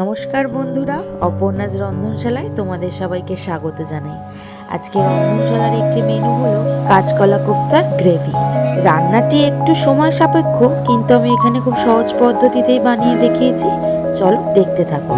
নমস্কার বন্ধুরা অপর্ণাজ রন্ধনশালায় তোমাদের সবাইকে স্বাগত জানাই। আজকে রন্ধনশালার একটি মেনু হলো কাঁচকলা কোফতার গ্রেভি রান্নাটি একটু সময় সাপেক্ষ, কিন্তু আমি এখানে খুব সহজ পদ্ধতিতেই বানিয়ে দেখিয়েছি। চলো দেখতে থাকো।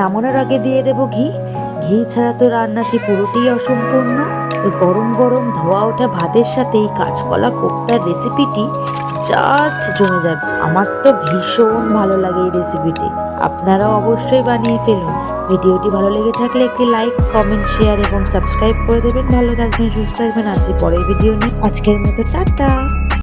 নামানোর আগে দিয়ে দেব ঘি। ঘি ছাড়া তো রান্নাটি পুরোটাই অসম্পূর্ণ। তো গরম গরম ধোয়া ওঠা ভাতের সাথে এই কাঁচকলা কোপ্তার রেসিপিটি জাস্ট জমে যাবে। আমার তো ভীষণ ভালো লাগে এই রেসিপিটি। আপনারাও অবশ্যই বানিয়ে ফেলুন। ভিডিওটি ভালো লেগে থাকলে একটি লাইক কমেন্ট শেয়ার এবং সাবস্ক্রাইব করে দেবেন। ভালো থাকবেন, সুস্থ থাকবেন। আসি পরের ভিডিও নিয়ে। আজকের মতো টাটা।